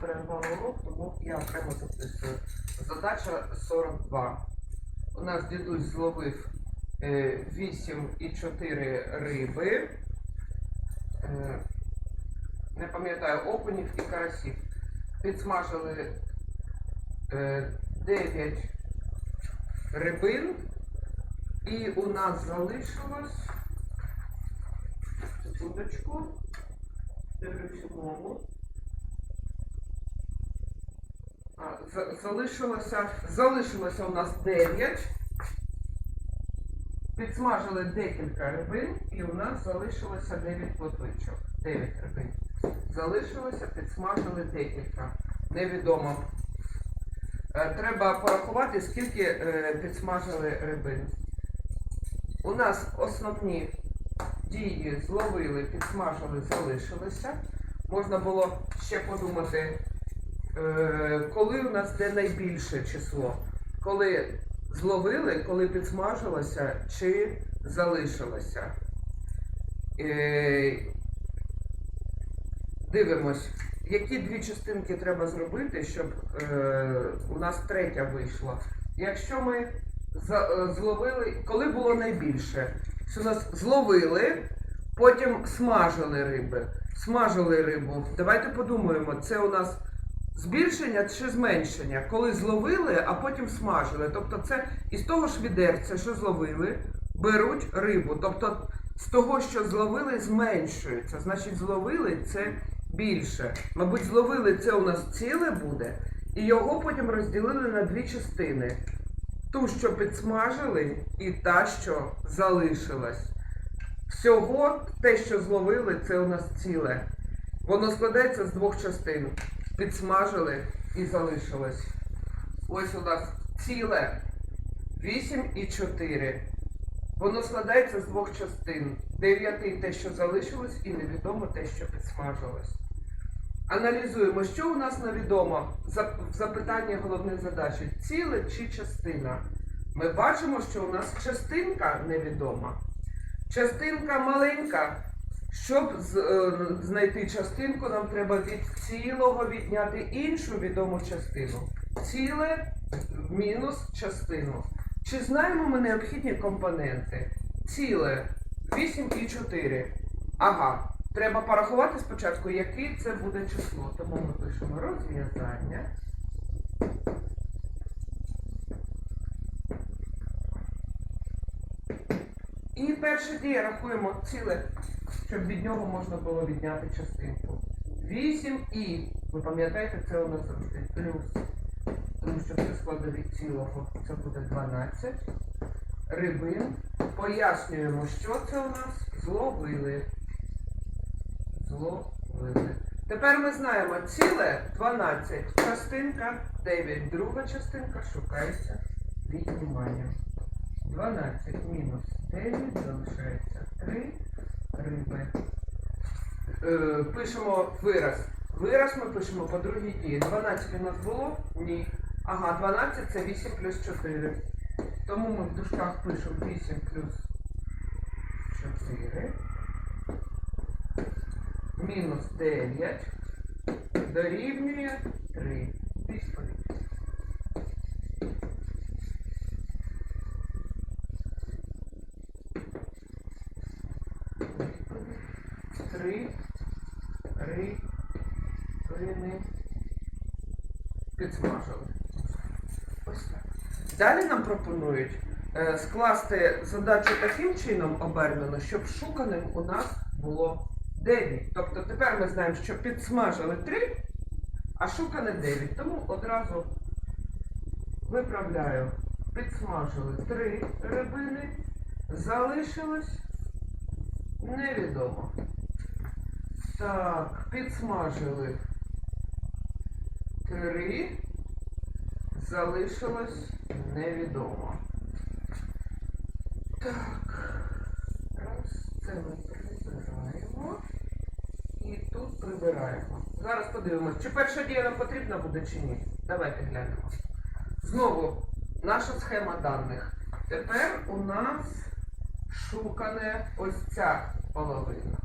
перервала урок, тому я окремо записую. Задача 42. У нас дідусь зловив е, 8,4 риби. Е, не пам'ятаю, окунів і карасів. Підсмажили е, 9 рибин. І у нас залишилось. Секундочку. Дивлюсь умову. А, за- залишилося, залишилося у нас 9. Підсмажили декілька рибин і у нас залишилося 9 плотвичок. 9 рибин. Залишилося, підсмажили декілька. Невідомо. Е, Треба порахувати, скільки е, підсмажили рибин. У нас основні дії зловили, підсмажили, залишилися. Можна було ще подумати, коли у нас де найбільше число. Коли зловили, коли підсмажилося чи залишилося. Е, Дивимось, які дві частинки треба зробити, щоб е, у нас третя вийшла. Якщо ми е, зловили, коли було найбільше, що нас зловили, потім смажили риби. Смажили рибу. Давайте подумаємо, це у нас збільшення чи зменшення? Коли зловили, а потім смажили. Тобто це із того ж відерця, що зловили, беруть рибу. Тобто з того, що зловили, зменшується. Значить, зловили це більше. Мабуть, зловили це у нас ціле буде, і його потім розділили на дві частини. Ту, що підсмажили, і та, що залишилась. Всього те, що зловили, це у нас ціле. Воно складається з двох частин. Підсмажили і залишилось. Ось у нас ціле 8 і 4. Воно складається з двох частин. 9 те, що залишилось, і невідомо те, що підсмажилось. Аналізуємо, що у нас невідомо в запитанні головної задачі ціле чи частина. Ми бачимо, що у нас частинка невідома. Частинка маленька. Щоб е, знайти частинку, нам треба від цілого відняти іншу відому частину. Ціле мінус частину. Чи знаємо ми необхідні компоненти? Ціле 8 і 4. Ага. Треба порахувати спочатку, яке це буде число. Тому ми пишемо розв'язання. І перше дія рахуємо ціле, щоб від нього можна було відняти частинку. 8 і, ви пам'ятаєте, це у нас завжди плюс. Тому що це складові цілого. Це буде 12. Рибин. Пояснюємо, що це у нас зловили. Зловили. Тепер ми знаємо ціле 12, частинка 9, друга частинка шукається відніманням. 12 мінус 9 залишається 3 риби. Е, пишемо вираз. Вираз ми пишемо по другій дії. 12 у нас було? Ні. Ага, 12 це 8 плюс 4. Тому ми в дужках пишемо 8 плюс 4 мінус 9 дорівнює 3. Відповідь. Три рибини підсмажили. Ось так. Далі нам пропонують е, скласти задачу таким чином обернено, щоб шуканим у нас було 9. Тобто тепер ми знаємо, що підсмажили 3, а шукане 9. Тому одразу виправляю. Підсмажили 3 рибини, залишилось невідомо. Так, підсмажили 3, залишилось невідомо. Так, раз, це ми прибираємо. І тут прибираємо. Зараз подивимось, чи перша дія нам потрібна буде чи ні. Давайте глянемо. Знову наша схема даних. Тепер у нас шукане ось ця половина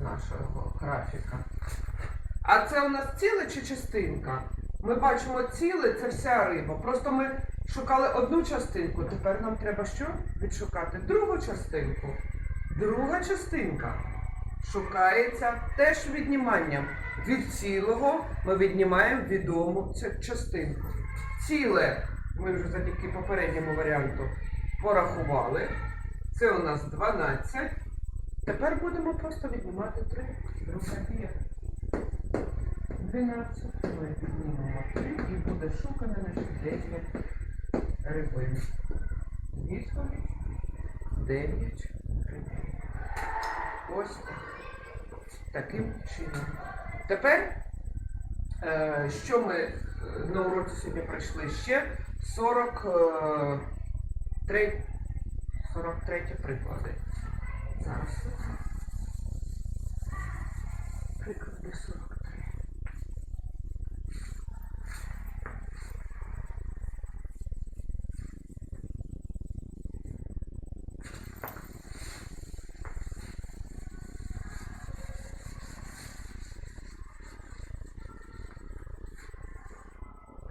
нашого графіка. А це у нас ціле чи частинка? Ми бачимо ціле, це вся риба. Просто ми шукали одну частинку. Тепер нам треба що? Відшукати другу частинку. Друга частинка шукається теж відніманням. Від цілого ми віднімаємо відому частинку. Ціле ми вже завдяки попередньому варіанту порахували. Це у нас 12. Тепер будемо просто віднімати 3. Друга. 12. Ми віднімемо 3 і буде шукане наші 9 рибин. Відповідь 9 рибин. Ось таким чином. Тепер, е, що ми е, на уроці сьогодні пройшли ще 43, 43 приклади. Зараз. Приклади 43.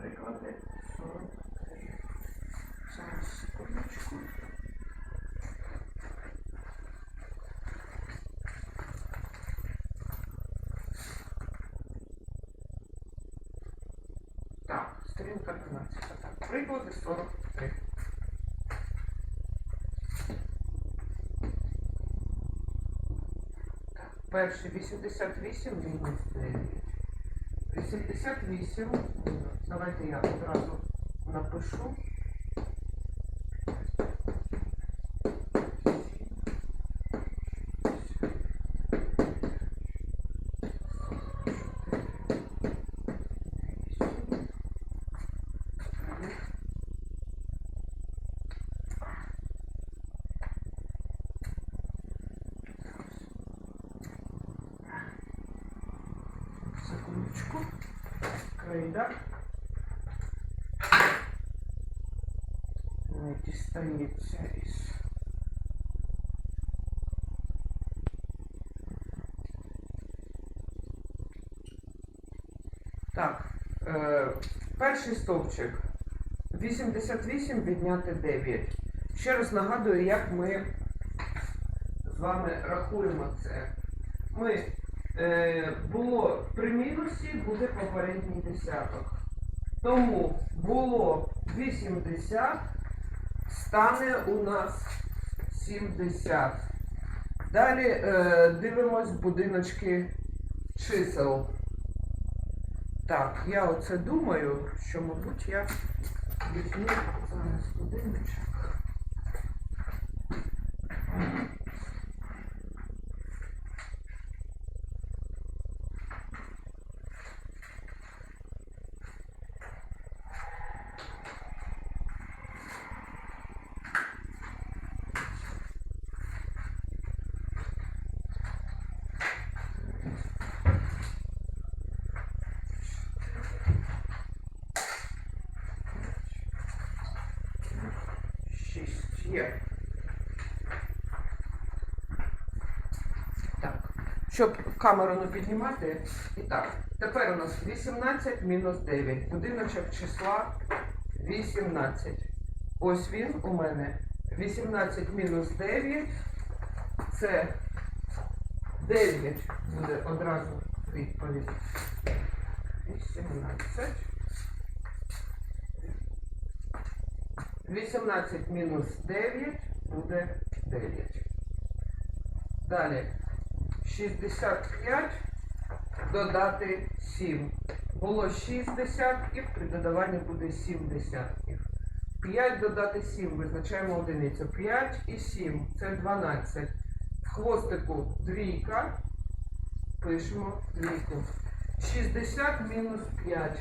Приклади 43. Зараз секундочку. Так, сторінка 12. Так, приклади 43. Так, перший 88 мінус 9. 88. Давайте я одразу напишу. Секундочку. Крейда. Не дістається із. Так, е, перший стовпчик. 88 відняти 9. Ще раз нагадую, як ми з вами рахуємо це. Ми було при мінусі, буде попередній десяток. Тому було 80, стане у нас 70. Далі е, дивимось будиночки чисел. Так, я оце думаю, що, мабуть, я візьму зараз будиночок. Є. Так. Щоб камеру не піднімати. І так, тепер у нас 18 мінус 9. Будиночок числа 18. Ось він у мене. 18 мінус 9. Це 9 буде одразу відповідь. 18. 18 мінус 9 буде 9. Далі 65 додати 7. Було 6 десятків, при додаванні буде 7 десятків. 5 додати 7, визначаємо одиницю. 5 і 7 це 12. В хвостику двійка. Пишемо двійку. 60 мінус 5.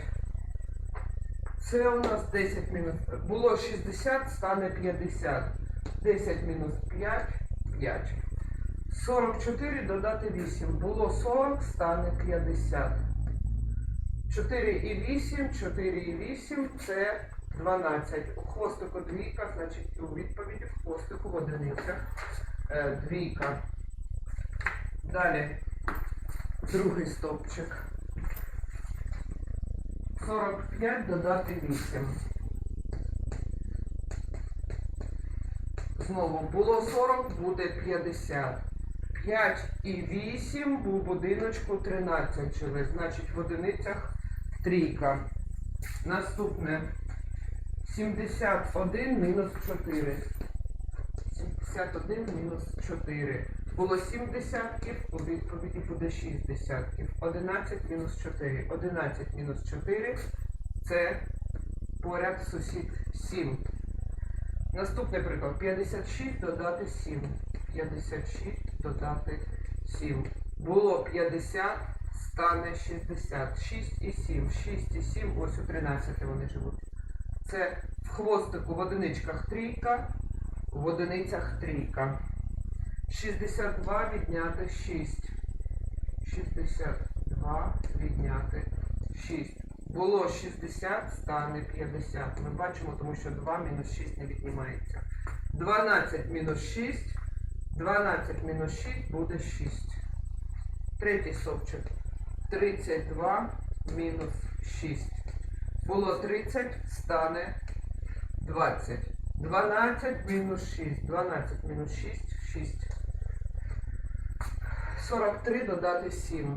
Це у нас 10 мінус. Було 60, стане 50. 10 мінус 5, 5. 44 додати 8. Було 40, стане 50. 4 і 8, 4 і 8 це 12. У хвостику двійка, значить у відповіді в хвостику в одиницях е, двійка. Далі другий стовпчик. 45 додати 8. Знову було 40, буде 50. 5 і 8 у будиночку 13 жили, значить в одиницях трійка. Наступне 71 мінус 4. 71 мінус 4. Було 7 десятків, у відповіді буде 6 десятків. 11 мінус 4. 11 мінус 4 це поряд сусід 7. Наступний приклад. 56 додати 7. 56 додати 7. Було 50, стане 60. 6 і 7. 6 і 7, ось у 13 вони живуть. Це в хвостику в одиничках трійка, в одиницях трійка. 62 відняти 6. 62 відняти 6. Було 60, стане 50. Ми бачимо, тому що 2 мінус 6 не віднімається. 12 мінус 6. 12 мінус 6 буде 6. Третій стовпчик. 32 мінус 6. Було 30, стане 20. 12 мінус 6. 12 мінус 6, 6. 43 додати 7.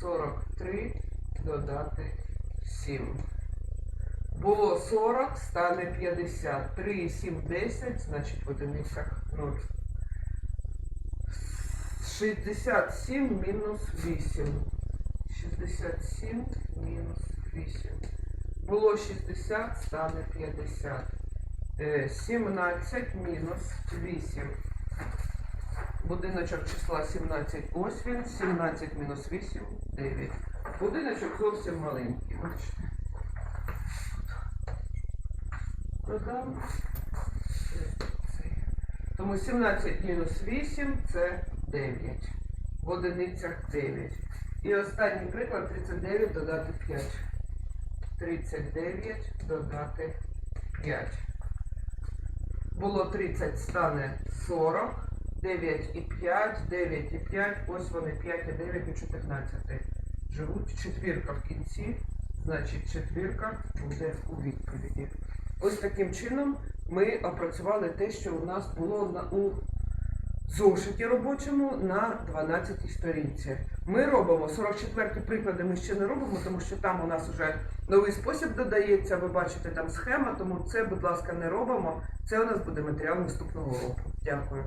43 додати 7. Було 40, стане 50. 3 і 7, 10, значить в одиницях 0. 67 мінус 8. 67 мінус 8. Було 60, стане 50. Е, 17 мінус 8. Будиночок числа 17, ось він, 17 мінус 8, 9. Будиночок зовсім маленький, бачите. Додам. Тому 17 мінус 8 це 9. В одиницях 9. І останній приклад 39 додати 5. 39 додати 5. Було 30, стане 40. 9 і 5, 9 і 5, ось вони 5 і 9 і 14. Живуть четвірка в кінці, значить четвірка буде у відповіді. Ось таким чином ми опрацювали те, що у нас було на, у зошиті робочому на 12 сторінці. Ми робимо 44 приклади, ми ще не робимо, тому що там у нас вже новий спосіб додається. Ви бачите там схема, тому це, будь ласка, не робимо. Це у нас буде матеріал наступного року. Дякую.